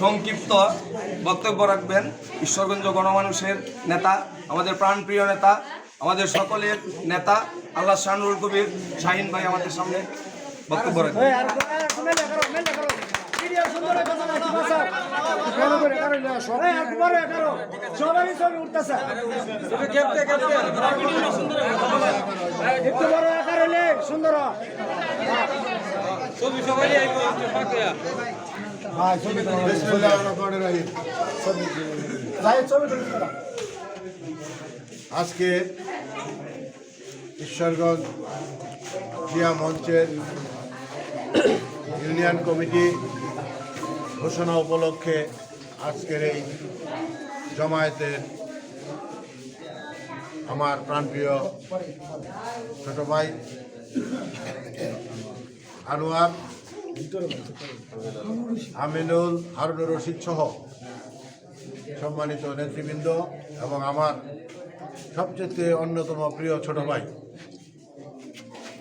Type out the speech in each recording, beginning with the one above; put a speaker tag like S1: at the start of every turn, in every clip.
S1: সংক্ষিপ্ত বক্তব্য রাখবেন। ঈশ্বরগঞ্জ গণমানুষের নেতা আমাদের প্রাণপ্রিয় নেতা আমাদের সকলের নেতা আল্লাহ শাহনুরুল কবির শাহিন ভাই আমাদের সামনে বক্তব্য রাখবেন।
S2: সুন্দর
S3: আজকে ঈশ্বরগঞ্জ ক্রিয়া মঞ্চের ইউনিয়ন কমিটি ঘোষণা উপলক্ষে আজকের এই জমায়েতের আমার প্রাণপ্রিয় ছোট ভাই আনোয়ার আমিনুল, হারুনুর রশিদ সহ সম্মানিত নেতৃবৃন্দ এবং আমার সবচেয়ে অন্যতম প্রিয় ছোট ভাই,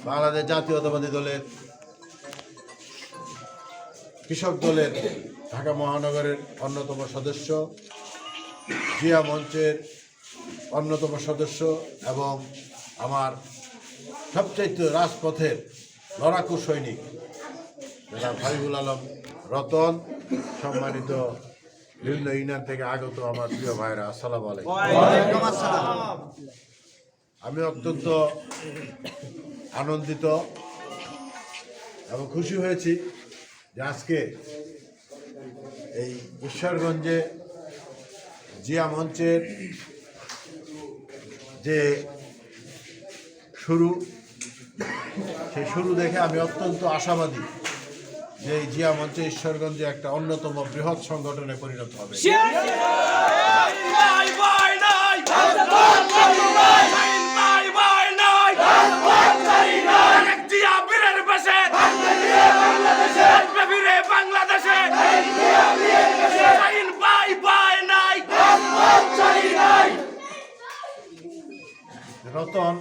S3: বাংলাদেশ জাতীয়তাবাদী দলের কৃষক দলের ঢাকা মহানগরের অন্যতম সদস্য, জিয়া মঞ্চের অন্যতম সদস্য এবং আমার সবচাইতে রাজপথের লড়াকু সৈনিক। জনাব হাবিবুল আলম রতন সম্মানিত বিভিন্ন ইউনিয়ন থেকে আগত আমার প্রিয় ভাইরা আসসালামু আলাইকুম। আমি অত্যন্ত আনন্দিত এবং খুশি হয়েছি যে আজকে এই ঈশ্বরগঞ্জে জিয়া মঞ্চের যে শুরু সেই শুরু দেখে আমি অত্যন্ত আশাবাদী। যে এই জিয়া মঞ্চে ঈশ্বরগঞ্জে একটা অন্যতম বৃহৎ সংগঠনে পরিণত হবে।
S4: বাংলাদেশে! বাই বাই নাই!
S3: রতন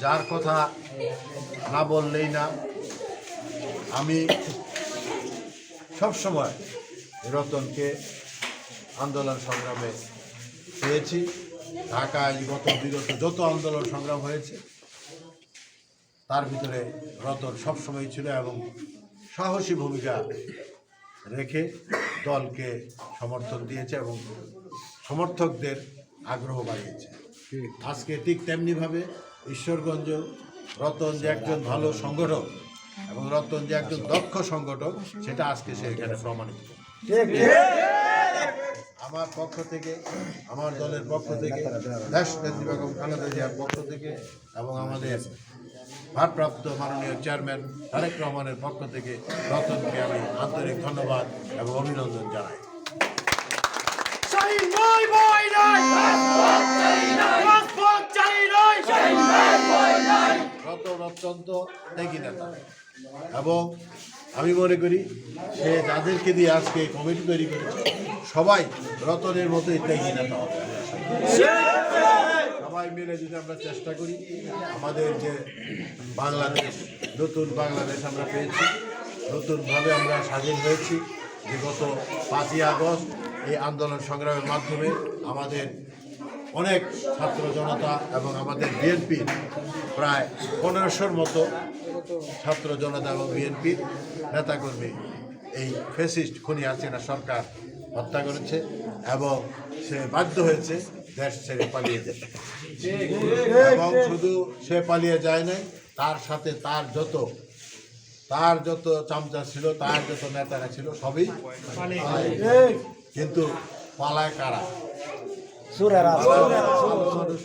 S3: যার কথা না বললেই না আমি সবসময় রতনকে আন্দোলন সংগ্রামে পেয়েছি। ঢাকায় গত বিগত যত আন্দোলন সংগ্রাম হয়েছে, তার ভিতরে রতন সবসময় ছিল এবং সাহসী ভূমিকা রেখে দলকে সমর্থন দিয়েছে এবং সমর্থকদের আগ্রহ বাড়িয়েছে। আজকে ঠিক তেমনিভাবে ঈশ্বরগঞ্জ রতন যে একজন ভালো সংগঠক এবং রতন যে একজন দক্ষ সংগঠক, সেটা আজকে সে এখানে প্রমাণিত আমার পক্ষ থেকে, আমার দলের পক্ষ থেকে, দেশ বেগম খালেদা জিয়ার পক্ষ থেকে এবং আমাদের ভারপ্রাপ্ত মাননীয় চেয়ারম্যান তারেক রহমানের পক্ষ থেকে রতনকে আমি আন্তরিক ধন্যবাদ এবং অভিনন্দন জানাই রতন অত্যন্ত ত্যাগী নেতা এবং আমি মনে করি, সে যাদেরকে দিয়ে আজকে কমিটি তৈরি করেছে, সবাই রতনের মতোই ত্যাগী নেতা হবে সবাই মিলে যদি আমরা চেষ্টা করি, আমাদের যে বাংলাদেশ, নতুন বাংলাদেশ আমরা পেয়েছি, নতুনভাবে আমরা স্বাধীন হয়েছি, যে গত পাঁচই আগস্ট এই আন্দোলন সংগ্রামের মাধ্যমে আমাদের অনেক ছাত্র জনতা এবং আমাদের বিএনপি প্রায় পনেরোশোর মতো ছাত্র জনতা এবং বিএনপির নেতাকর্মী এই ফেসিস্ট খুনি হাসিনা সরকার হত্যা করেছে এবং সে বাধ্য হয়েছে দেশ ছেড়ে পালিয়ে যেতে এবং শুধু সে পালিয়ে যায় নাই তার সাথে তার যত তার যত চামচা ছিল তার যত নেতারা ছিল সবই কিন্তু পালায় কারা?
S2: সুরেরা
S3: মানুষ